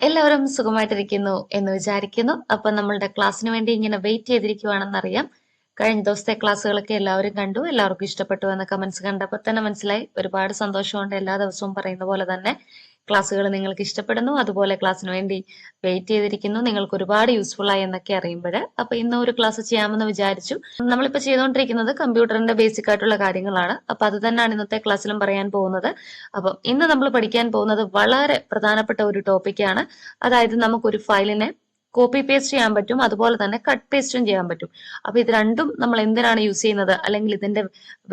എല്ലാവരും സുഖമായിട്ടിരിക്കുന്നു എന്ന് വിചാരിക്കുന്നു. അപ്പൊ നമ്മളുടെ ക്ലാസ്സിന് വേണ്ടി ഇങ്ങനെ വെയിറ്റ് ചെയ്തിരിക്കുവാണെന്നറിയാം. കഴിഞ്ഞ ദിവസത്തെ ക്ലാസ്സുകളൊക്കെ എല്ലാവരും കണ്ടു. എല്ലാവർക്കും ഇഷ്ടപ്പെട്ടു എന്ന കമന്റ്സ് കണ്ടപ്പോൾ തന്നെ മനസ്സിലായി. ഒരുപാട് സന്തോഷമുണ്ട്. എല്ലാ ദിവസവും പറയുന്ന പോലെ തന്നെ. ക്ലാസ്സുകൾ നിങ്ങൾക്ക് ഇഷ്ടപ്പെടുന്നു. അതുപോലെ ക്ലാസ്സിന് വേണ്ടി വെയിറ്റ് ചെയ്തിരിക്കുന്നു. നിങ്ങൾക്ക് ഒരുപാട് യൂസ്ഫുൾ ആയി എന്നൊക്കെ അറിയുമ്പോൾ. അപ്പൊ ഇന്ന് ഒരു ക്ലാസ് ചെയ്യാമെന്ന് വിചാരിച്ചു. നമ്മളിപ്പോ ചെയ്തുകൊണ്ടിരിക്കുന്നത് കമ്പ്യൂട്ടറിന്റെ ബേസിക് ആയിട്ടുള്ള കാര്യങ്ങളാണ്. അപ്പൊ അത് തന്നെയാണ് ഇന്നത്തെ ക്ലാസ്സിലും പറയാൻ പോകുന്നത്. അപ്പം ഇന്ന് നമ്മൾ പഠിക്കാൻ പോകുന്നത് വളരെ പ്രധാനപ്പെട്ട ഒരു ടോപ്പിക്കാണ് അതായത് നമുക്കൊരു ഫയലിനെ കോപ്പി പേസ്റ്റ് ചെയ്യാൻ പറ്റും. അതുപോലെ തന്നെ കട്ട് പേസ്റ്റും ചെയ്യാൻ പറ്റും. അപ്പൊ ഇത് രണ്ടും നമ്മൾ എന്തിനാണ് യൂസ് ചെയ്യുന്നത്? അല്ലെങ്കിൽ ഇതിന്റെ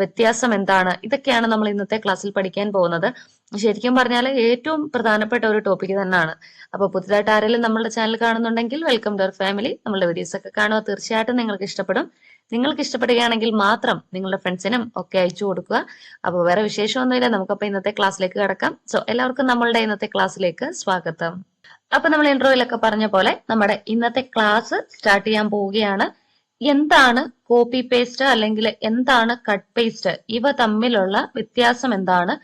വ്യത്യാസം എന്താണ്? ഇതൊക്കെയാണ് നമ്മൾ ഇന്നത്തെ ക്ലാസ്സിൽ പഠിക്കാൻ പോകുന്നത്. ശരിക്കും പറഞ്ഞാൽ ഏറ്റവും പ്രധാനപ്പെട്ട ഒരു ടോപ്പിക് തന്നെയാണ്. അപ്പൊ പുതുതായിട്ട് ആരെങ്കിലും നമ്മുടെ ചാനൽ കാണുന്നുണ്ടെങ്കിൽ വെൽക്കം ടു അവർ ഫാമിലി നമ്മളുടെ വീഡിയോസ് ഒക്കെ കാണുക. തീർച്ചയായിട്ടും നിങ്ങൾക്ക് ഇഷ്ടപ്പെടും. നിങ്ങൾക്ക് ഇഷ്ടപ്പെടുകയാണെങ്കിൽ മാത്രം നിങ്ങളുടെ ഫ്രണ്ട്സിനും ഒക്കെ അയച്ചു കൊടുക്കുക. അപ്പോൾ വേറെ വിശേഷമൊന്നുമില്ല. നമുക്കപ്പോൾ ഇന്നത്തെ ക്ലാസ്സിലേക്ക് കിടക്കാം. സോ എല്ലാവർക്കും നമ്മളുടെ ഇന്നത്തെ ക്ലാസ്സിലേക്ക് സ്വാഗതം. അപ്പൊ നമ്മൾ ഇൻട്രോയിലൊക്കെ പറഞ്ഞ പോലെ നമ്മുടെ ഇന്നത്തെ ക്ലാസ് സ്റ്റാർട്ട് ചെയ്യാൻ പോവുകയാണ്. എന്താണ് കോപ്പി പേസ്റ്റ് അല്ലെങ്കിൽ എന്താണ് കട്ട് പേസ്റ്റ് ഇവ തമ്മിലുള്ള വ്യത്യാസം എന്താണ്?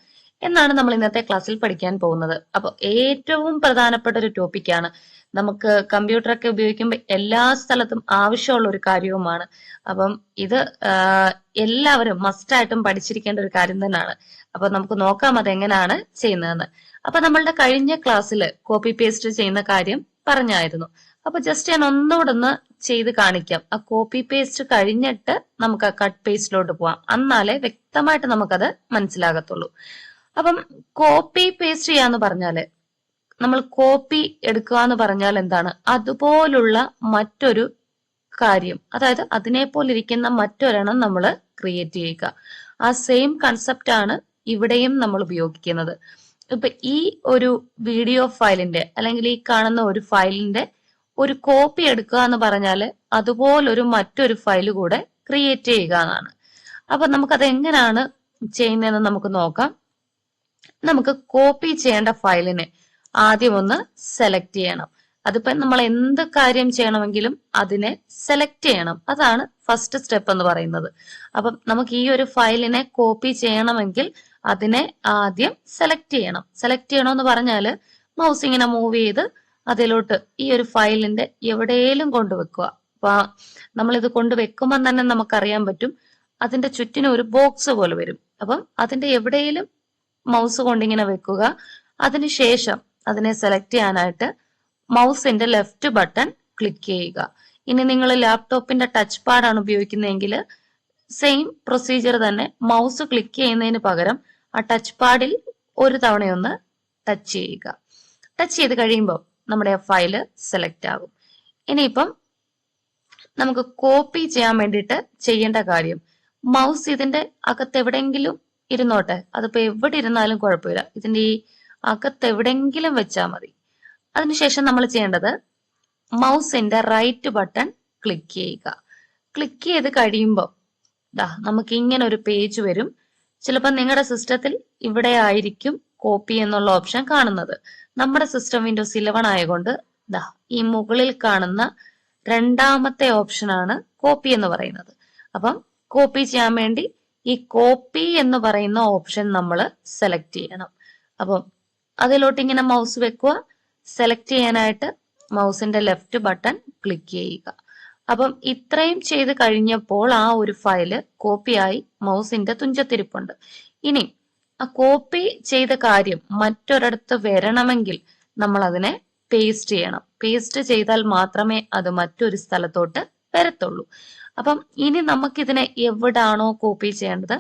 എന്നാണ് നമ്മൾ ഇന്നത്തെ ക്ലാസ്സിൽ പഠിക്കാൻ പോകുന്നത്. അപ്പോൾ ഏറ്റവും പ്രധാനപ്പെട്ട ഒരു ടോപ്പിക്കാണ് നമുക്ക് കമ്പ്യൂട്ടറൊക്കെ ഉപയോഗിക്കുമ്പോൾ എല്ലാ സ്ഥലത്തും ആവശ്യമുള്ള ഒരു കാര്യവുമാണ്. അപ്പം ഇത് എല്ലാവരും മസ്റ്റായിട്ടും പഠിച്ചിരിക്കേണ്ട ഒരു കാര്യം തന്നെയാണ്. അപ്പൊ നമുക്ക് നോക്കാം അതെങ്ങനെയാണ് ചെയ്യുന്നതെന്ന്. അപ്പൊ നമ്മളുടെ കഴിഞ്ഞ ക്ലാസ്സിൽ കോപ്പി പേസ്റ്റ് ചെയ്യുന്ന കാര്യം പറഞ്ഞായിരുന്നു. അപ്പൊ ജസ്റ്റ് ഞാൻ ഒന്നുകൂടെ ഒന്ന് ചെയ്ത് കാണിക്കാം. ആ കോപ്പി പേസ്റ്റ് കഴിഞ്ഞിട്ട് നമുക്ക് ആ കട്ട് പേസ്റ്റിലോട്ട് പോവാം. എന്നാലേ വ്യക്തമായിട്ട് നമുക്കത് മനസ്സിലാകത്തുള്ളൂ. അപ്പം കോപ്പി പേസ്റ്റ് ചെയ്യാന്ന് പറഞ്ഞാൽ നമ്മൾ കോപ്പി എടുക്കുക എന്ന് പറഞ്ഞാൽ എന്താണ്? അതുപോലുള്ള മറ്റൊരു കാര്യം. അതായത് അതിനെ പോലെ ഇരിക്കുന്ന മറ്റൊരെണ്ണം നമ്മൾ ക്രിയേറ്റ് ചെയ്യുക. ആ സെയിം കൺസെപ്റ്റ് ആണ് ഇവിടെയും നമ്മൾ ഉപയോഗിക്കുന്നത്. ഇപ്പൊ ഈ ഒരു വീഡിയോ ഫയലിന്റെ അല്ലെങ്കിൽ ഈ കാണുന്ന ഒരു ഫയലിന്റെ ഒരു കോപ്പി എടുക്കുക എന്ന് പറഞ്ഞാൽ അതുപോലൊരു മറ്റൊരു ഫയൽ കൂടെ ക്രിയേറ്റ് ചെയ്യുക എന്നാണ്. അപ്പൊ നമുക്കത് എങ്ങനെയാണ് ചെയ്യുന്നതെന്ന് നമുക്ക് നോക്കാം. നമുക്ക് കോപ്പി ചെയ്യേണ്ട ഫയലിനെ ആദ്യം ഒന്ന് സെലക്ട് ചെയ്യണം. അതിപ്പോ നമ്മൾ എന്ത് കാര്യം ചെയ്യണമെങ്കിലും അതിനെ സെലക്ട് ചെയ്യണം. അതാണ് ഫസ്റ്റ് സ്റ്റെപ്പ് എന്ന് പറയുന്നത്. അപ്പം നമുക്ക് ഈ ഒരു ഫയലിനെ കോപ്പി ചെയ്യണമെങ്കിൽ അതിനെ ആദ്യം സെലക്ട് ചെയ്യണം. സെലക്ട് ചെയ്യണമെന്ന് പറഞ്ഞാൽ മൗസ് ഇങ്ങനെ മൂവ് ചെയ്ത് അതിലോട്ട് ഈ ഒരു ഫയലിന്റെ എവിടെയെങ്കിലും കൊണ്ടുവെക്കുക. അപ്പൊ നമ്മളിത് കൊണ്ടുവെക്കുമ്പോൾ തന്നെ നമുക്കറിയാൻ പറ്റും അതിന്റെ ചുറ്റിന് ഒരു ബോക്സ് പോലെ വരും. അപ്പം അതിന്റെ എവിടെയെങ്കിലും മൗസ് കൊണ്ടിങ്ങനെ വെക്കുക. അതിനുശേഷം അതിനെ സെലക്ട് ചെയ്യാനായിട്ട് മൗസിന്റെ ലെഫ്റ്റ് ബട്ടൺ ക്ലിക്ക് ചെയ്യുക. ഇനി നിങ്ങൾ ലാപ്ടോപ്പിന്റെ ടച്ച് പാഡാണ് ഉപയോഗിക്കുന്നതെങ്കിൽ സെയിം പ്രൊസീജിയർ തന്നെ മൗസ് ക്ലിക്ക് ചെയ്യുന്നതിന് പകരം ആ ടച്ച് പാഡിൽ ഒരു തവണയൊന്ന് ടച്ച് ചെയ്യുക. ടച്ച് ചെയ്ത് കഴിയുമ്പോൾ നമ്മുടെ ഫയൽ സെലക്ട് ആകും. ഇനിയിപ്പം നമുക്ക് കോപ്പി ചെയ്യാൻ വേണ്ടിയിട്ട് ചെയ്യേണ്ട കാര്യം മൗസ് ഇതിന്റെ അകത്ത് എവിടെയെങ്കിലും ഇരുന്നോട്ടെ അതിപ്പോ എവിടെ ഇരുന്നാലും കുഴപ്പമില്ല. ഇതിന്റെ ഈ അകത്ത് എവിടെയെങ്കിലും വെച്ചാൽ മതി. അതിനുശേഷം നമ്മൾ ചെയ്യേണ്ടത് മൗസിന്റെ റൈറ്റ് ബട്ടൺ ക്ലിക്ക് ചെയ്യുക. ക്ലിക്ക് ചെയ്ത് കഴിയുമ്പോൾ ദാ നമുക്ക് ഇങ്ങനെ ഒരു പേജ് വരും. ചിലപ്പോൾ നിങ്ങളുടെ സിസ്റ്റത്തിൽ ഇവിടെ ആയിരിക്കും കോപ്പി എന്നുള്ള ഓപ്ഷൻ കാണുന്നത്. നമ്മുടെ സിസ്റ്റം വിൻഡോസ് ഇലവൺ ആയതുകൊണ്ട് ദാ ഈ മുകളിൽ കാണുന്ന രണ്ടാമത്തെ ഓപ്ഷൻ ആണ് കോപ്പി എന്ന് പറയുന്നത്. അപ്പം കോപ്പി ചെയ്യാൻ വേണ്ടി ഈ കോപ്പി എന്ന് പറയുന്ന ഓപ്ഷൻ നമ്മൾ സെലക്ട് ചെയ്യണം. അപ്പം അതിലോട്ട് ഇങ്ങനെ മൗസ് വെക്കുക. സെലക്ട് ചെയ്യാനായിട്ട് മൗസിന്റെ ലെഫ്റ്റ് ബട്ടൺ ക്ലിക്ക് ചെയ്യുക. അപ്പം ഇത്രയും ചെയ്ത് കഴിഞ്ഞപ്പോൾ ആ ഒരു ഫയൽ കോപ്പിയായി മൗസിന്റെ തുഞ്ചത്തിരിപ്പുണ്ട്. ഇനി ആ കോപ്പി ചെയ്ത കാര്യം മറ്റൊരിടത്ത് വരണമെങ്കിൽ നമ്മൾ അതിനെ പേസ്റ്റ് ചെയ്യണം. പേസ്റ്റ് ചെയ്താൽ മാത്രമേ അത് മറ്റൊരു സ്ഥലത്തോട്ട് വരത്തുള്ളൂ. അപ്പം ഇനി നമുക്കിതിനെ എവിടാണോ കോപ്പി ചെയ്യേണ്ടത്?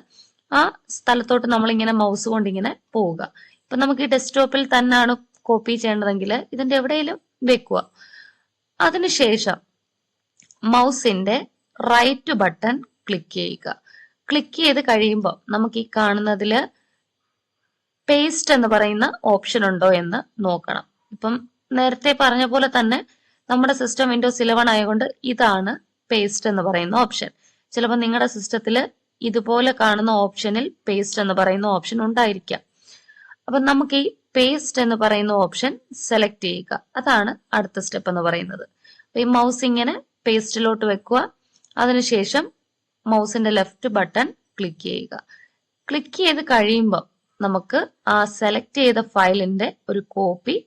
ആ സ്ഥലത്തോട്ട് നമ്മൾ ഇങ്ങനെ മൗസ് കൊണ്ട് ഇങ്ങനെ പോവുക. ഇപ്പൊ നമുക്ക് ഈ ഡെസ്ക്ടോപ്പിൽ തന്നെയാണ് കോപ്പി ചെയ്യേണ്ടതെങ്കിൽ ഇതിന്റെ എവിടെയെങ്കിലും വെക്കുക. അതിനുശേഷം മൗസിന്റെ റൈറ്റ് ബട്ടൺ ക്ലിക്ക് ചെയ്യുക. ക്ലിക്ക് ചെയ്ത് കഴിയുമ്പോൾ നമുക്ക് ഈ കാണുന്നതിൽ പേസ്റ്റ് എന്ന് പറയുന്ന ഓപ്ഷൻ ഉണ്ടോ എന്ന് നോക്കണം. ഇപ്പം നേരത്തെ പറഞ്ഞ പോലെ തന്നെ നമ്മുടെ സിസ്റ്റം വിൻഡോസ് ഇലവൺ ആയതുകൊണ്ട് ഇതാണ് പേസ്റ്റ് എന്ന് പറയുന്ന ഓപ്ഷൻ. ചിലപ്പോൾ നിങ്ങളുടെ സിസ്റ്റത്തിൽ ഇതുപോലെ കാണുന്ന ഓപ്ഷനിൽ പേസ്റ്റ് എന്ന് പറയുന്ന ഓപ്ഷൻ ഉണ്ടായിരിക്കാം. അപ്പൊ നമുക്ക് ഈ പേസ്റ്റ് എന്ന് പറയുന്ന ഓപ്ഷൻ സെലക്ട് ചെയ്യുക. അതാണ് അടുത്ത സ്റ്റെപ്പ് എന്ന് പറയുന്നത്. ഈ മൗസ് ഇങ്ങനെ പേസ്റ്റിലോട്ട് വെക്കുക. അതിനുശേഷം മൗസിന്റെ ലെഫ്റ്റ് ബട്ടൺ ക്ലിക്ക് ചെയ്യുക. ക്ലിക്ക് ചെയ്ത് കഴിയുമ്പോൾ നമുക്ക് ആ സെലക്ട് ചെയ്ത ഫയലിന്റെ ഒരു കോപ്പി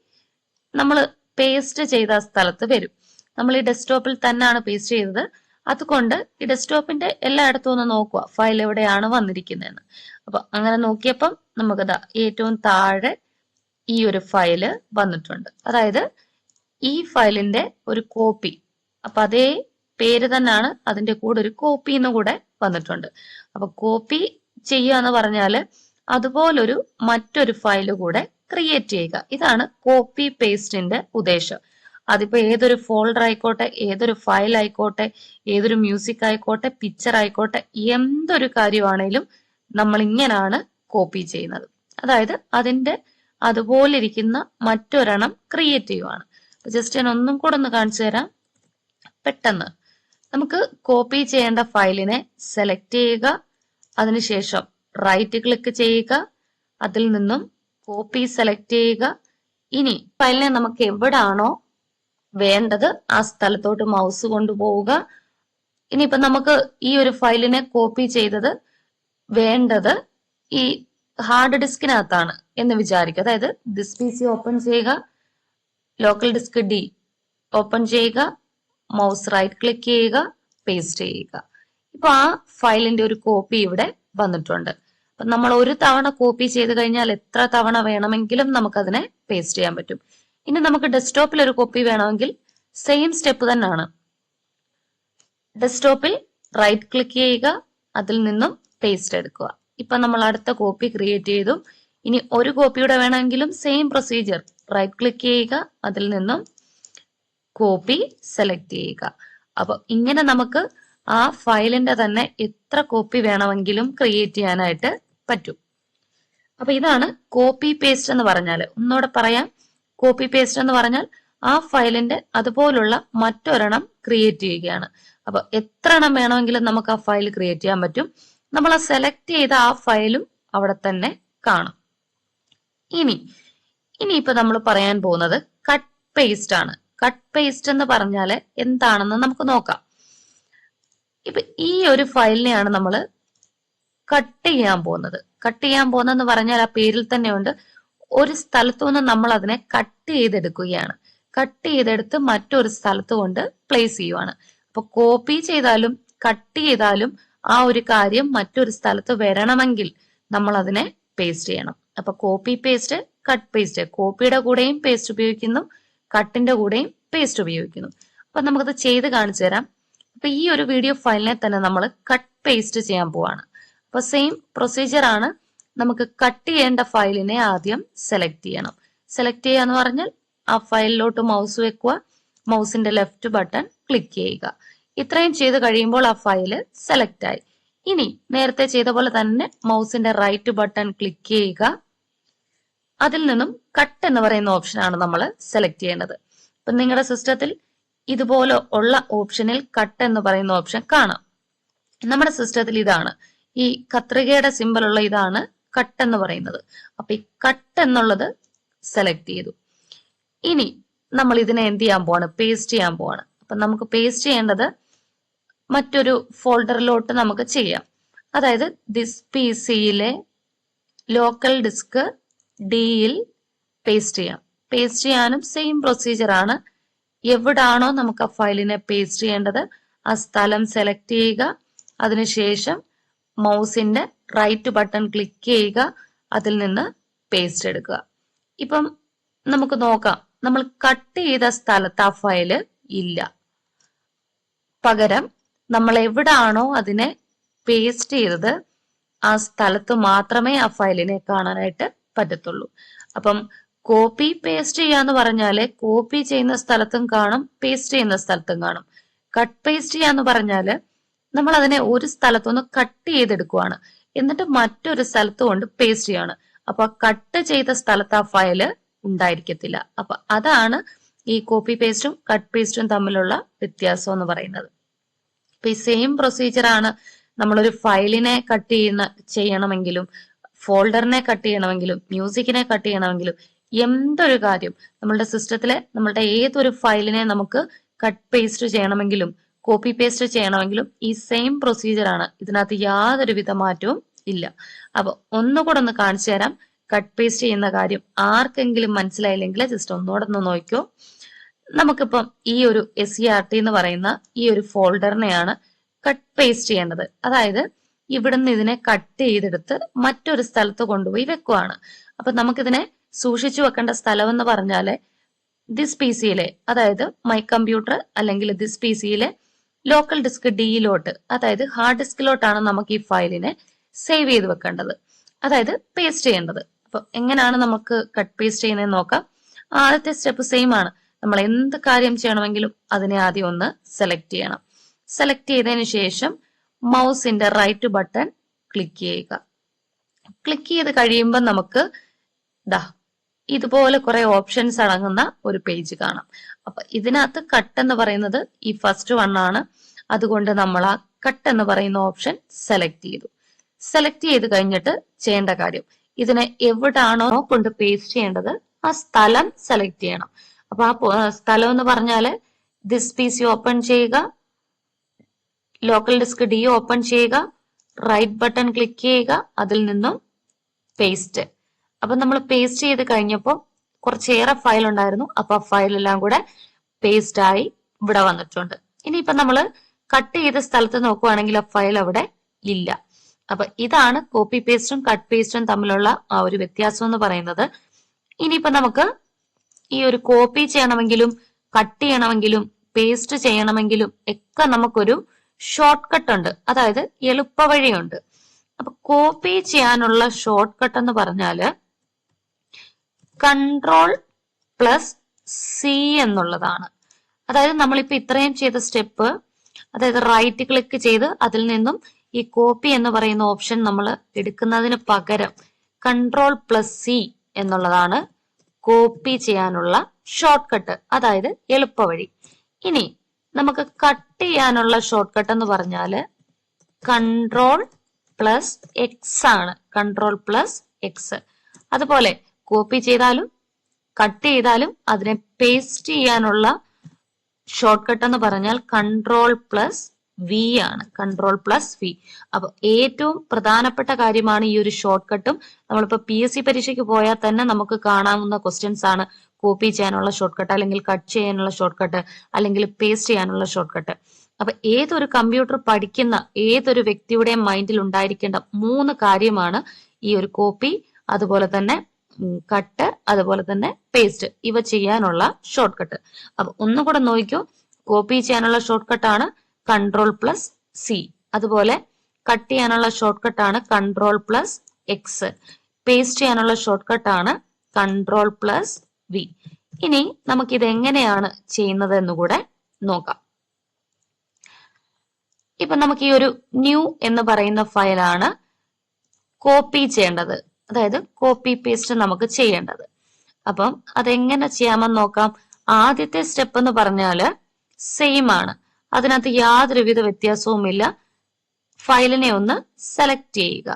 നമ്മൾ പേസ്റ്റ് ചെയ്ത സ്ഥലത്ത് വരും. നമ്മൾ ഈ ഡെസ്ക്ടോപ്പിൽ തന്നെയാണ് പേസ്റ്റ് ചെയ്തത്. അതുകൊണ്ട് ഈ ഡെസ്ക്ടോപ്പിന്റെ എല്ലായിടത്തും ഒന്ന് നോക്കുക ഫയൽ എവിടെയാണ് വന്നിരിക്കുന്നതെന്ന്. അപ്പൊ അങ്ങനെ നോക്കിയപ്പം നമുക്കത് ഏറ്റവും താഴെ ഈ ഒരു ഫയൽ വന്നിട്ടുണ്ട്. അതായത് ഈ ഫയലിന്റെ ഒരു കോപ്പി അപ്പൊ അതേ പേര് തന്നെയാണ് അതിന്റെ കൂടെ ഒരു കോപ്പി എന്ന് കൂടെ വന്നിട്ടുണ്ട്. അപ്പൊ കോപ്പി ചെയ്യുക എന്ന് പറഞ്ഞാൽ അതുപോലൊരു മറ്റൊരു ഫയൽ കൂടെ ക്രിയേറ്റ് ചെയ്യുക. ഇതാണ് കോപ്പി പേസ്റ്റിന്റെ ഉദ്ദേശം. അതിപ്പോ ഏതൊരു ഫോൾഡർ ആയിക്കോട്ടെ ഏതൊരു ഫയൽ ആയിക്കോട്ടെ ഏതൊരു മ്യൂസിക് ആയിക്കോട്ടെ പിക്ചർ ആയിക്കോട്ടെ എന്തൊരു കാര്യമാണേലും നമ്മൾ ഇങ്ങനാണ് കോപ്പി ചെയ്യുന്നത്. അതായത് അതിന്റെ അതുപോലെ ഇരിക്കുന്ന മറ്റൊരെണ്ണം ക്രിയേറ്റ് ചെയ്യുവാണ്. ജസ്റ്റ് ഞാൻ ഒന്നും കൂടെ ഒന്ന് കാണിച്ചു തരാം പെട്ടെന്ന്. നമുക്ക് കോപ്പി ചെയ്യേണ്ട ഫയലിനെ സെലക്ട് ചെയ്യുക. അതിനുശേഷം റൈറ്റ് ക്ലിക്ക് ചെയ്യുക. അതിൽ നിന്നും കോപ്പി സെലക്ട് ചെയ്യുക. ഇനി ഫയലിനെ നമുക്ക് എവിടാണോ വേണ്ടത് ആ സ്ഥലത്തോട്ട് മൗസ് കൊണ്ടുപോവുക. ഇനിയിപ്പോ നമുക്ക് ഈ ഒരു ഫയലിനെ കോപ്പി ചെയ്തത് വേണ്ടത് ഈ ഹാർഡ് ഡിസ്കിനകത്താണ് എന്ന് വിചാരിക്കുക. അതായത് ദിസ് പി സി ഓപ്പൺ ചെയ്യുക. ലോക്കൽ ഡിസ്ക് ഡി ഓപ്പൺ ചെയ്യുക. മൗസ് റൈറ്റ് ക്ലിക്ക് ചെയ്യുക പേസ്റ്റ് ചെയ്യുക. ഇപ്പൊ ആ ഫയലിന്റെ ഒരു കോപ്പി ഇവിടെ വന്നിട്ടുണ്ട്. അപ്പൊ നമ്മൾ ഒരു തവണ കോപ്പി ചെയ്ത് കഴിഞ്ഞാൽ എത്ര തവണ വേണമെങ്കിലും നമുക്കതിനെ പേസ്റ്റ് ചെയ്യാൻ പറ്റും. ഇനി നമുക്ക് ഡെസ്ക്ടോപ്പിൽ ഒരു കോപ്പി വേണമെങ്കിൽ സെയിം സ്റ്റെപ്പ് തന്നെയാണ്. ഡെസ്ക്ടോപ്പിൽ റൈറ്റ് ക്ലിക്ക് ചെയ്യുക അതിൽ നിന്നും പേസ്റ്റ് എടുക്കുക. ഇപ്പൊ നമ്മൾ അടുത്ത കോപ്പി ക്രിയേറ്റ് ചെയ്തു. ഇനി ഒരു കോപ്പിയുടെ വേണമെങ്കിലും സെയിം പ്രൊസീജിയർ റൈറ്റ് ക്ലിക്ക് ചെയ്യുക അതിൽ നിന്നും കോപ്പി സെലക്ട് ചെയ്യുക. അപ്പൊ ഇങ്ങനെ നമുക്ക് ആ ഫയലിന്റെ തന്നെ എത്ര കോപ്പി വേണമെങ്കിലും ക്രിയേറ്റ് ചെയ്യാനായിട്ട് പറ്റും. അപ്പൊ ഇതാണ് കോപ്പി പേസ്റ്റ് എന്ന് പറഞ്ഞാൽ ഒന്നുകൂടെ പറയാം. കോപ്പി പേസ്റ്റ് എന്ന് പറഞ്ഞാൽ ആ ഫയലിന്റെ അതുപോലുള്ള മറ്റൊരെണ്ണം ക്രിയേറ്റ് ചെയ്യുകയാണ്. അപ്പൊ എത്ര എണ്ണം വേണമെങ്കിലും നമുക്ക് ആ ഫയൽ ക്രിയേറ്റ് ചെയ്യാൻ പറ്റും. നമ്മൾ ആ സെലക്ട് ചെയ്ത ആ ഫയലും അവിടെ തന്നെ കാണും. ഇനി ഇനി ഇനിയിപ്പോ നമ്മൾ പറയാൻ പോകുന്നത് കട്ട് പേസ്റ്റ് ആണ്. കട്ട് പേസ്റ്റ് എന്ന് പറഞ്ഞാൽ എന്താണെന്ന് നമുക്ക് നോക്കാം. ഇപ്പൊ ഈ ഒരു ഫയലിനെയാണ് നമ്മൾ കട്ട് ചെയ്യാൻ പോകുന്നത്. കട്ട് ചെയ്യാൻ പോകുന്നതെന്ന് പറഞ്ഞാൽ ആ പേരിൽ തന്നെയുണ്ട് ഒരു സ്ഥലത്തു നിന്ന് നമ്മൾ അതിനെ കട്ട് ചെയ്തെടുക്കുകയാണ്. കട്ട് ചെയ്തെടുത്ത് മറ്റൊരു സ്ഥലത്ത് കൊണ്ട് പ്ലേസ് ചെയ്യുവാണ്. അപ്പൊ കോപ്പി ചെയ്താലും കട്ട് ചെയ്താലും ആ ഒരു കാര്യം മറ്റൊരു സ്ഥലത്ത് വരണമെങ്കിൽ നമ്മൾ അതിനെ പേസ്റ്റ് ചെയ്യണം. അപ്പൊ കോപ്പി പേസ്റ്റ് കട്ട് പേസ്റ്റ് കോപ്പിയുടെ കൂടെയും പേസ്റ്റ് ഉപയോഗിക്കുന്നു. കട്ടിന്റെ കൂടെയും പേസ്റ്റ് ഉപയോഗിക്കുന്നു. അപ്പൊ നമുക്കത് ചെയ്ത് കാണിച്ചു തരാം. അപ്പൊ ഈ ഒരു വീഡിയോ ഫയലിനെ തന്നെ നമ്മൾ കട്ട് പേസ്റ്റ് ചെയ്യാൻ പോവാണ്. അപ്പൊ സെയിം പ്രൊസീജിയർ ആണ് നമുക്ക് കട്ട് ചെയ്യേണ്ട ഫയലിനെ ആദ്യം സെലക്ട് ചെയ്യണം. സെലക്ട് ചെയ്യുക എന്ന് പറഞ്ഞാൽ ആ ഫയലിലോട്ട് മൗസ് വെക്കുക. മൗസിന്റെ ലെഫ്റ്റ് ബട്ടൺ ക്ലിക്ക് ചെയ്യുക. ഇത്രയും ചെയ്ത് കഴിയുമ്പോൾ ആ ഫയൽ സെലക്ട് ആയി. ഇനി നേരത്തെ ചെയ്ത പോലെ തന്നെ മൗസിന്റെ റൈറ്റ് ബട്ടൺ ക്ലിക്ക് ചെയ്യുക. അതിൽ നിന്നും കട്ട് എന്ന് പറയുന്ന ഓപ്ഷനാണ് നമ്മൾ സെലക്ട് ചെയ്യേണ്ടത്. ഇപ്പൊ നിങ്ങളുടെ സിസ്റ്റത്തിൽ ഇതുപോലെ ഉള്ള ഓപ്ഷനിൽ കട്ട് എന്ന് പറയുന്ന ഓപ്ഷൻ കാണാം. നമ്മുടെ സിസ്റ്റത്തിൽ ഇതാണ്. ഈ കത്രികയുടെ സിമ്പിൾ ഉള്ള ഇതാണ് കട്ട് എന്ന് പറയുന്നത്. അപ്പൊ ഈ കട്ട് എന്നുള്ളത് സെലക്ട് ചെയ്തു. ഇനി നമ്മൾ ഇതിനെ എന്ത് ചെയ്യാൻ പോവാണ്? പേസ്റ്റ് ചെയ്യാൻ പോവാണ്. അപ്പൊ നമുക്ക് പേസ്റ്റ് ചെയ്യേണ്ടത് മറ്റൊരു ഫോൾഡറിലോട്ട് നമുക്ക് ചെയ്യാം. അതായത് ദിസ് പി സിയിലെ ലോക്കൽ ഡിസ്ക് ഡിയിൽ പേസ്റ്റ് ചെയ്യാം. പേസ്റ്റ് ചെയ്യാനും സെയിം പ്രൊസീജിയർ ആണ്. എവിടാണോ നമുക്ക് ആ ഫയലിനെ പേസ്റ്റ് ചെയ്യേണ്ടത് ആ സ്ഥലം സെലക്ട് ചെയ്യുക അതിനുശേഷം മൗസിന്റെ റൈറ്റ് ബട്ടൺ ക്ലിക്ക് ചെയ്യുക അതിൽ നിന്ന് പേസ്റ്റ് എടുക്കുക. ഇപ്പം നമുക്ക് നോക്കാം. നമ്മൾ കട്ട് ചെയ്ത സ്ഥലത്ത് ആ ഫയൽ ഇല്ല. പകരം നമ്മൾ എവിടാണോ അതിനെ പേസ്റ്റ് ചെയ്തത് ആ സ്ഥലത്ത് മാത്രമേ ആ ഫയലിനെ കാണാനായിട്ട് പറ്റത്തുള്ളൂ. അപ്പം കോപ്പി പേസ്റ്റ് ചെയ്യാന്ന് പറഞ്ഞാൽ കോപ്പി ചെയ്യുന്ന സ്ഥലത്തും കാണും പേസ്റ്റ് ചെയ്യുന്ന സ്ഥലത്തും കാണും. കട്ട് പേസ്റ്റ് ചെയ്യാന്ന് പറഞ്ഞാൽ നമ്മൾ അതിനെ ഒരു സ്ഥലത്തുനിന്ന് കട്ട് ചെയ്തെടുക്കുവാണ്. എന്നിട്ട് മറ്റൊരു സ്ഥലത്ത് കൊണ്ട് പേസ്റ്റ് ചെയ്യാണ്. അപ്പൊ കട്ട് ചെയ്ത സ്ഥലത്ത് ആ ഫയൽ ഉണ്ടായിരിക്കത്തില്ല. അപ്പൊ അതാണ് ഈ കോപ്പി പേസ്റ്റും കട്ട് പേസ്റ്റും തമ്മിലുള്ള വ്യത്യാസം എന്ന് പറയുന്നത്. ഇപ്പൊ ഈ സെയിം പ്രൊസീജിയർ ആണ് നമ്മളൊരു ഫയലിനെ കട്ട് ചെയ്യുന്ന ചെയ്യണമെങ്കിലും ഫോൾഡറിനെ കട്ട് ചെയ്യണമെങ്കിലും മ്യൂസിക്കിനെ കട്ട് ചെയ്യണമെങ്കിലും എന്തൊരു കാര്യം നമ്മളുടെ സിസ്റ്റത്തിലെ നമ്മളുടെ ഏതൊരു ഫയലിനെ നമുക്ക് കട്ട് പേസ്റ്റ് ചെയ്യണമെങ്കിലും കോപ്പി പേസ്റ്റ് ചെയ്യണമെങ്കിലും ഈ സെയിം പ്രൊസീജിയർ ആണ്. ഇതിനകത്ത് യാതൊരു വിധ മാറ്റവും ഇല്ല. അപ്പൊ ഒന്നുകൂടെ ഒന്ന് കാണിച്ചു തരാം കട്ട് പേസ്റ്റ് ചെയ്യുന്ന കാര്യം ആർക്കെങ്കിലും മനസ്സിലായില്ലെങ്കിൽ ജസ്റ്റ് ഒന്നുകൂടെ ഒന്ന് നോക്കിയോ നമുക്കിപ്പം ഈ ഒരു എസ് സി ആർ ടി എന്ന് പറയുന്ന ഈ ഒരു ഫോൾഡറിനെയാണ് കട്ട് പേസ്റ്റ് ചെയ്യേണ്ടത്. അതായത് ഇവിടുന്ന് ഇതിനെ കട്ട് ചെയ്തെടുത്ത് മറ്റൊരു സ്ഥലത്ത് കൊണ്ടുപോയി വെക്കുവാണ്. അപ്പൊ നമുക്കിതിനെ സൂക്ഷിച്ചു വെക്കേണ്ട സ്ഥലം എന്ന് പറഞ്ഞാൽ ദിസ് പി സിയിലെ അതായത് മൈ കമ്പ്യൂട്ടർ അല്ലെങ്കിൽ ദിസ് പി സിയിലെ ലോക്കൽ ഡിസ്ക് ഡിയിലോട്ട് അതായത് ഹാർഡ് ഡിസ്കിലോട്ടാണ് നമുക്ക് ഈ ഫയലിനെ സേവ് ചെയ്ത് വെക്കേണ്ടത്. അതായത് പേസ്റ്റ് ചെയ്യേണ്ടത്. അപ്പൊ എങ്ങനെയാണ് നമുക്ക് കട്ട് പേസ്റ്റ് ചെയ്യുന്നത് നോക്കാം. ആദ്യത്തെ സ്റ്റെപ്പ് സെയിം ആണ്. നമ്മൾ എന്ത് കാര്യം ചെയ്യണമെങ്കിലും അതിനെ ആദ്യം ഒന്ന് സെലക്ട് ചെയ്യണം. സെലക്ട് ചെയ്തതിന് ശേഷം മൗസിന്റെ റൈറ്റ് ബട്ടൺ ക്ലിക്ക് ചെയ്യുക. ക്ലിക്ക് ചെയ്ത് കഴിയുമ്പോൾ നമുക്ക് ദാ ഇതുപോലെ കുറെ ഓപ്ഷൻസ് അടങ്ങുന്ന ഒരു പേജ് കാണാം. അപ്പൊ ഇതിനകത്ത് കട്ട് എന്ന് പറയുന്നത് ഈ ഫസ്റ്റ് വൺ ആണ്. അതുകൊണ്ട് നമ്മൾ ആ കട്ട് എന്ന് പറയുന്ന ഓപ്ഷൻ സെലക്ട് ചെയ്തു. സെലക്ട് ചെയ്ത് കഴിഞ്ഞിട്ട് ചെയ്യേണ്ട കാര്യം ഇതിനെ എവിടാണോ കൊണ്ട് പേസ്റ്റ് ചെയ്യേണ്ടത് ആ സ്ഥലം സെലക്ട് ചെയ്യണം. അപ്പൊ ആ സ്ഥലം എന്ന് പറഞ്ഞാൽ ദിസ് പി സി ഓപ്പൺ ചെയ്യുക ലോക്കൽ ഡിസ്ക് ഡി ഓപ്പൺ ചെയ്യുക. റൈറ്റ് ബട്ടൺ ക്ലിക്ക് ചെയ്യുക. അതിൽ നിന്നും പേസ്റ്റ് അപ്പൊ നമ്മൾ പേസ്റ്റ് ചെയ്ത് കഴിഞ്ഞപ്പോൾ കുറച്ചേറെ ഫയൽ ഉണ്ടായിരുന്നു. അപ്പൊ ആ ഫയലെല്ലാം കൂടെ പേസ്റ്റ് ആയി ഇവിടെ വന്നിട്ടുണ്ട്. ഇനിയിപ്പോ നമ്മൾ കട്ട് ചെയ്ത സ്ഥലത്ത് നോക്കുവാണെങ്കിൽ ആ ഫയൽ അവിടെ ഇല്ല. അപ്പൊ ഇതാണ് കോപ്പി പേസ്റ്റും കട്ട് പേസ്റ്റും തമ്മിലുള്ള ആ ഒരു വ്യത്യാസം എന്ന് പറയുന്നത്. ഇനിയിപ്പോ നമുക്ക് ഈ ഒരു കോപ്പി ചെയ്യണമെങ്കിലും കട്ട് ചെയ്യണമെങ്കിലും പേസ്റ്റ് ചെയ്യണമെങ്കിലും ഒക്കെ നമുക്കൊരു ഷോർട്ട് കട്ട് ഉണ്ട്. അതായത് എളുപ്പവഴിയുണ്ട്. അപ്പൊ കോപ്പി ചെയ്യാനുള്ള ഷോർട്ട് കട്ട് എന്ന് പറഞ്ഞാൽ കൺട്രോൾ പ്ലസ് സി എന്നുള്ളതാണ്. അതായത് നമ്മളിപ്പോ ഇത്രയും ചെയ്ത സ്റ്റെപ്പ് അതായത് റൈറ്റ് ക്ലിക്ക് ചെയ്ത് അതിൽ നിന്നും ഈ കോപ്പി എന്ന് പറയുന്ന ഓപ്ഷൻ നമ്മൾ എടുക്കുന്നതിന് പകരം കൺട്രോൾ പ്ലസ് സി എന്നുള്ളതാണ് കോപ്പി ചെയ്യാനുള്ള ഷോർട്ട് കട്ട് അതായത് എളുപ്പവഴി. ഇനി നമുക്ക് കട്ട് ചെയ്യാനുള്ള ഷോർട്ട് കട്ട് എന്ന് പറഞ്ഞാൽ കൺട്രോൾ പ്ലസ് എക്സ് ആണ്. കൺട്രോൾ പ്ലസ് എക്സ് അതുപോലെ കോപ്പി ചെയ്താലും കട്ട് ചെയ്താലും അതിനെ പേസ്റ്റ് ചെയ്യാനുള്ള ഷോർട്ട് കട്ട് എന്ന് പറഞ്ഞാൽ കൺട്രോൾ പ്ലസ് വി ആണ്. കൺട്രോൾ പ്ലസ് വി അപ്പൊ ഏറ്റവും പ്രധാനപ്പെട്ട കാര്യമാണ് ഈ ഒരു ഷോർട്ട് കട്ടും നമ്മളിപ്പോ പി എസ് സി പരീക്ഷയ്ക്ക് പോയാൽ തന്നെ നമുക്ക് കാണാവുന്ന ക്വസ്റ്റ്യൻസ് ആണ്. കോപ്പി ചെയ്യാനുള്ള ഷോർട്ട് കട്ട് അല്ലെങ്കിൽ കട്ട് ചെയ്യാനുള്ള ഷോർട്ട് കട്ട് അല്ലെങ്കിൽ പേസ്റ്റ് ചെയ്യാനുള്ള ഷോർട്ട് കട്ട് അപ്പൊ ഏതൊരു കമ്പ്യൂട്ടർ പഠിക്കുന്ന ഏതൊരു വ്യക്തിയുടെയും മൈൻഡിൽ ഉണ്ടായിരിക്കേണ്ട മൂന്ന് കാര്യമാണ് ഈ ഒരു കോപ്പി അതുപോലെ തന്നെ കട്ട് അതുപോലെ തന്നെ പേസ്റ്റ് ഇവ ചെയ്യാനുള്ള ഷോർട്ട് കട്ട് അപ്പൊ ഒന്നുകൂടെ നോക്കിക്കോ. കോപ്പി ചെയ്യാനുള്ള ഷോർട്ട് കട്ടാണ് കൺട്രോൾ പ്ലസ് സി അതുപോലെ കട്ട് ചെയ്യാനുള്ള ഷോർട്ട് കട്ടാണ് കൺട്രോൾ പ്ലസ് എക്സ് പേസ്റ്റ് ചെയ്യാനുള്ള ഷോർട്ട് കട്ടാണ് കൺട്രോൾ പ്ലസ് വി. ഇനി നമുക്കിത് എങ്ങനെയാണ് ചെയ്യുന്നത് എന്നുകൂടെ നോക്കാം. ഇപ്പൊ നമുക്ക് ഈ ഒരു ന്യൂ എന്ന് പറയുന്ന ഫയലാണ് കോപ്പി ചെയ്യേണ്ടത്. അതായത് കോപ്പി പേസ്റ്റ് നമുക്ക് ചെയ്യേണ്ടത്. അപ്പം അതെങ്ങനെ ചെയ്യാമെന്ന് നോക്കാം. ആദ്യത്തെ സ്റ്റെപ്പ് എന്ന് പറഞ്ഞാൽ സെയിം ആണ്. അതിനകത്ത് യാതൊരുവിധ വ്യത്യാസവുമില്ല. ഫയലിനെ ഒന്ന് സെലക്ട് ചെയ്യുക.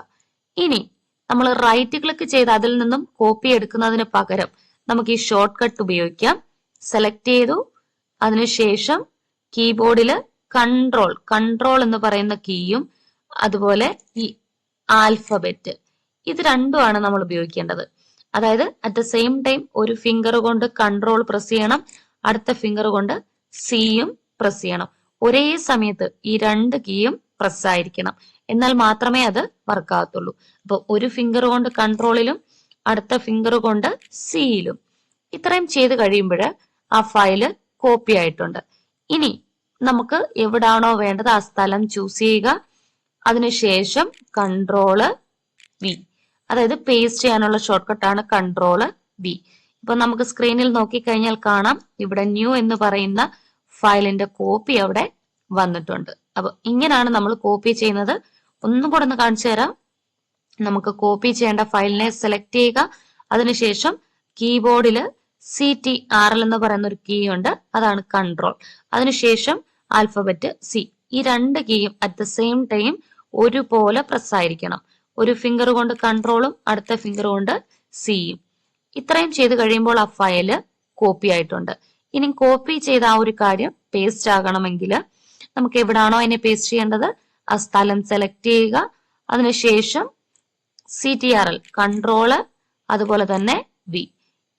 ഇനി നമ്മൾ റൈറ്റ് ക്ലിക്ക് ചെയ്ത് അതിൽ നിന്നും കോപ്പി എടുക്കുന്നതിന് പകരം നമുക്ക് ഈ ഷോർട്ട് കട്ട് ഉപയോഗിക്കാം. സെലക്ട് ചെയ്തു. അതിനുശേഷം കീബോർഡിൽ കൺട്രോൾ കൺട്രോൾ എന്ന് പറയുന്ന കീയും അതുപോലെ ഈ ആൽഫബറ്റ് ഇത് രണ്ടുമാണ് നമ്മൾ ഉപയോഗിക്കേണ്ടത്. അതായത് അറ്റ് ദ സെയിം ടൈം ഒരു ഫിംഗർ കൊണ്ട് കൺട്രോൾ പ്രസ് ചെയ്യണം. അടുത്ത ഫിംഗർ കൊണ്ട് സിയും പ്രസ് ചെയ്യണം. ഒരേ സമയത്ത് ഈ രണ്ട് കീയും പ്രസ് ആയിരിക്കണം. എന്നാൽ മാത്രമേ അത് വർക്കാകത്തുള്ളൂ അപ്പൊ ഒരു ഫിംഗർ കൊണ്ട് കൺട്രോളിലും അടുത്ത ഫിംഗർ കൊണ്ട് സിയിലും ഇത്രയും ചെയ്ത് കഴിയുമ്പോൾ ആ ഫയൽ കോപ്പി ആയിട്ടുണ്ട്. ഇനി നമുക്ക് എവിടാണോ വേണ്ടത് ആ സ്ഥലം ചൂസ് ചെയ്യുക. അതിനുശേഷം കൺട്രോൾ വി അതായത് പേസ്റ്റ് ചെയ്യാനുള്ള ഷോർട്ട് കട്ടാണ് കൺട്രോൾ വി ഇപ്പൊ നമുക്ക് സ്ക്രീനിൽ നോക്കിക്കഴിഞ്ഞാൽ കാണാം. ഇവിടെ ന്യൂ എന്ന് പറയുന്ന ഫയലിന്റെ കോപ്പി അവിടെ വന്നിട്ടുണ്ട്. അപ്പൊ ഇങ്ങനെയാണ് നമ്മൾ കോപ്പി ചെയ്യുന്നത്. ഒന്നും കൂടെ ഒന്ന് കാണിച്ചു തരാം. നമുക്ക് കോപ്പി ചെയ്യേണ്ട ഫയലിനെ സെലക്ട് ചെയ്യുക. അതിനുശേഷം കീബോർഡിൽ സി ടി ആർ എൽ എന്ന് പറയുന്ന ഒരു കീ ഉണ്ട്. അതാണ് കൺട്രോൾ അതിനുശേഷം ആൽഫബറ്റ് സി ഈ രണ്ട് കീയും അറ്റ് ദ സെയിം ടൈം ഒരുപോലെ പ്രസ് ആയിരിക്കണം. ഒരു ഫിംഗർ കൊണ്ട് കൺട്രോളും അടുത്ത ഫിംഗർ കൊണ്ട് സിയും ഇത്രയും ചെയ്ത് കഴിയുമ്പോൾ ആ ഫയൽ കോപ്പി ആയിട്ടുണ്ട്. ഇനി കോപ്പി ചെയ്ത ആ ഒരു കാര്യം പേസ്റ്റ് ആകണമെങ്കിൽ നമുക്ക് എവിടാണോ അതിനെ പേസ്റ്റ് ചെയ്യേണ്ടത്? ആ സ്ഥലം സെലക്ട് ചെയ്യുക. അതിനുശേഷം C T R L control അതുപോലെ തന്നെ വി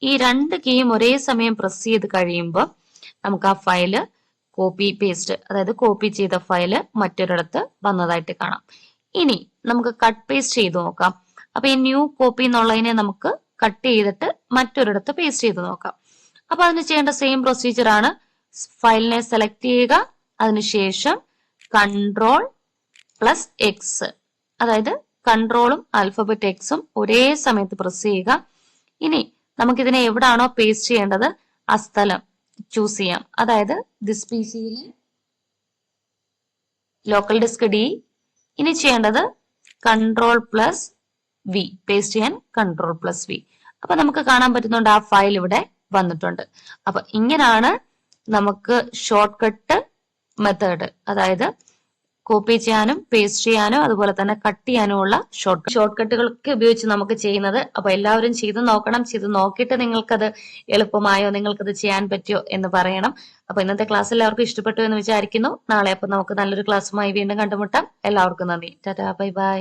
ഈ രണ്ട് കീയും ഒരേ സമയം പ്രസ് ചെയ്ത് കഴിയുമ്പോൾ നമുക്ക് ആ ഫയൽ കോപ്പി പേസ്റ്റ് അതായത് കോപ്പി ചെയ്ത ഫയൽ മറ്റൊരിടത്ത് വന്നതായിട്ട് കാണാം. ഇനി നമുക്ക് കട്ട് പേസ്റ്റ് ചെയ്ത് നോക്കാം. അപ്പൊ ഈ ന്യൂ കോപ്പി എന്നുള്ളതിനെ നമുക്ക് കട്ട് ചെയ്തിട്ട് മറ്റൊരിടത്ത് പേസ്റ്റ് ചെയ്ത് നോക്കാം. അപ്പൊ അതിന് ചെയ്യേണ്ട സെയിം പ്രൊസീജിയർ ആണ്. ഫയലിനെ സെലക്ട് ചെയ്യുക അതിനുശേഷം കൺട്രോൾ പ്ലസ് എക്സ് അതായത് കൺട്രോളും ആൽഫബറ്റ് എക്സും ഒരേ സമയത്ത് പ്രസ് ചെയ്യുക. ഇനി നമുക്കിതിനെ എവിടാണോ പേസ്റ്റ് ചെയ്യേണ്ടത്? ആ സ്ഥലം ചൂസ് ചെയ്യാം. അതായത് ദിസ് പി സിയിലെ ലോക്കൽ ഡിസ്ക് ഡി ഇനി ചെയ്യേണ്ടത് കൺട്രോൾ പ്ലസ് വി പേസ്റ്റ് ചെയ്യാൻ കൺട്രോൾ പ്ലസ് വി അപ്പൊ നമുക്ക് കാണാൻ പറ്റുന്നുണ്ട് ആ ഫയൽ ഇവിടെ വന്നിട്ടുണ്ട്. അപ്പൊ ഇങ്ങനാണ് നമുക്ക് ഷോർട്ട് കട്ട് മെത്തേഡ് അതായത് കോപ്പി ചെയ്യാനും പേസ്റ്റ് ചെയ്യാനും അതുപോലെ തന്നെ കട്ട് ചെയ്യാനും ഉള്ള ഷോർട്ട് ഷോർട്ട് കട്ടുകളൊക്കെ ഉപയോഗിച്ച് നമുക്ക് ചെയ്യുന്നത്. അപ്പൊ എല്ലാവരും ചെയ്ത് നോക്കണം. ചെയ്ത് നോക്കിയിട്ട് നിങ്ങൾക്കത് എളുപ്പമായോ നിങ്ങൾക്കത് ചെയ്യാൻ പറ്റിയോ എന്ന് പറയണം. അപ്പൊ ഇന്നത്തെ ക്ലാസ് എല്ലാവർക്കും ഇഷ്ടപ്പെട്ടു എന്ന് വിചാരിക്കുന്നു. നാളെ അപ്പൊ നമുക്ക് നല്ലൊരു ക്ലാസ്സുമായി വീണ്ടും കണ്ടുമുട്ടാം. എല്ലാവർക്കും നന്ദി. ടാറ്റാ ബൈ ബൈ.